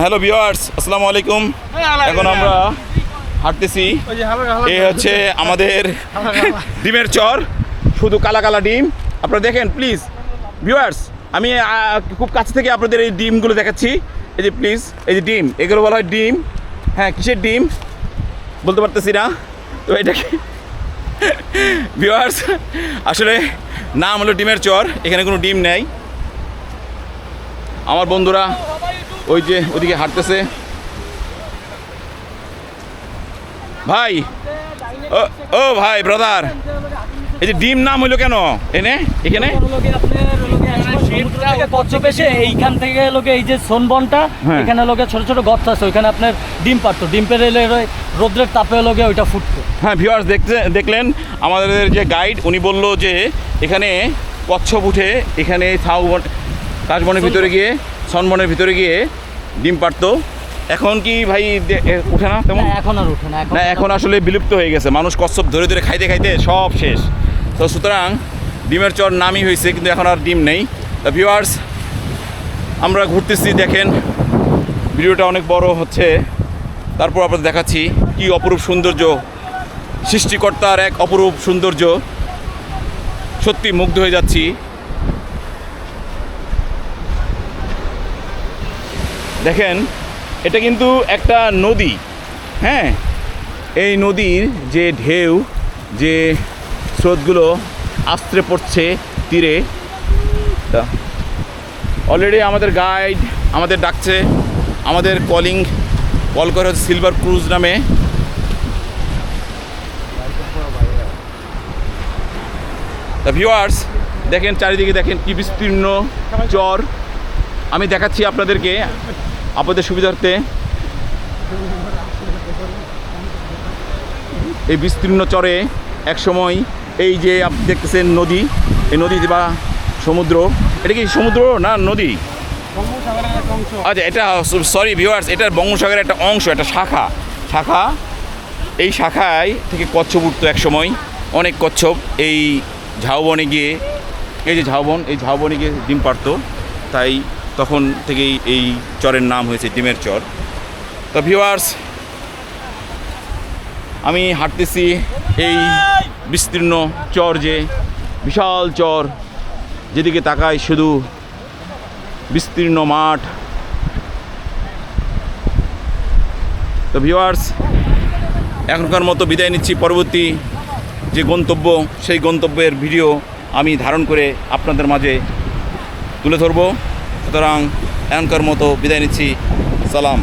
Hello viewers আসসালামু আলাইকুম। এখন আমরা হাঁটতেছি। এ হচ্ছে আমাদের ডিমের চর শুধু কালা কালা ডিম। আপনারা দেখেন প্লিজ ভিউয়ার্স আমি খুব কাছ থেকে আপনাদের এই ডিমগুলো দেখাচ্ছি। এই যে প্লিজ এই যে ডিম এগুলো বলা হয় ডিম। হ্যাঁ কিসের ডিম? বলতে পারতেছি না। তো এটাকে ভিউয়ার্স আসলে নাম হলো ডিমের চর এখানে কোনো ডিম নেই। আমার বন্ধুরা ওই যে ওদিকে হাঁটতেছে। ভাই, ও ভাই ব্রাদার এই যে ডিম নাম হইল কেন? এনে, এখানে? হ্যাঁ। ছোট ছোট আছে ওইখানে আপনার ডিম রোদ্রের তাপে লোকে ওইটা ফুটতো হ্যাঁ দেখতে, দেখলেন, আমাদের যে গাইড উনি বলল যে এখানে কচ্ছপ উঠে এখানে কাশবনের ভিতরে গিয়ে, সনবনের ভিতরে গিয়ে ডিম পারতো। এখন কি ভাই উঠে না তেমন? এখন আর ওঠে না না এখন আসলে বিলুপ্ত হয়ে গেছে। মানুষ কচ্ছপ ধরে ধরে খাইতে খাইতে সব শেষ। তো সুতরাং ডিমের চর নামই হয়েছে কিন্তু এখন আর ডিম নেই। তা ভিউয়ার্স আমরা ঘুরতেছি দেখেন। ভিডিওটা অনেক বড় হচ্ছে। তারপর আপনাদের দেখাচ্ছি কি অপরূপ সৌন্দর্য সৃষ্টিকর্তার এক অপরূপ সৌন্দর্য। সত্যি মুগ্ধ হয়ে যাচ্ছি। দেখেন এটা কিন্তু একটা নদী হ্যাঁ? এই নদীর যে ঢেউ যে স্রোতগুলো আস্ত্রে পড়ছে তীরে তা অলরেডি আমাদের গাইড আমাদের ডাকছে আমাদের কলিং কল করে হচ্ছে সিলভার ক্রুজ নামে। তা ভিউয়ার্স দেখেন চারিদিকে দেখেন কি বিস্তীর্ণ চর। আমি দেখাচ্ছি আপনাদেরকে আপনাদের সুবিধার্থে এই বিস্তীর্ণ চরে এক সময় এই যে আপনি দেখতেছেন নদী এই নদী বা সমুদ্র। এটা কি সমুদ্র না নদী? আচ্ছা এটা সরি ভিউয়ার্স এটা বঙ্গোসাগরের একটা অংশ একটা শাখা। শাখা এই শাখায় থেকে কচ্ছপ উঠতো এক সময়। অনেক কচ্ছপ এই ঝাউবনে গিয়ে এই যে ঝাউবন এই ঝাউবনে গিয়ে ডিম পারতো তাই তখন থেকেই এই চরের নাম হয়েছে ডিমের চর। তো ভিউয়ার্স আমি হাঁটতেছি এই বিস্তীর্ণ চর যে, বিশাল চর, যেদিকে তাকায় শুধু বিস্তীর্ণ মাঠ। তো ভিউয়ার্স এখনকার মতো বিদায় নিচ্ছি। পরবর্তী যে গন্তব্য, সেই গন্তব্যের ভিডিও আমি ধারণ করে আপনাদের মাঝে তুলে ধরবো। সুতরাং এখনকার মতো বিদায় নিচ্ছি। সালাম।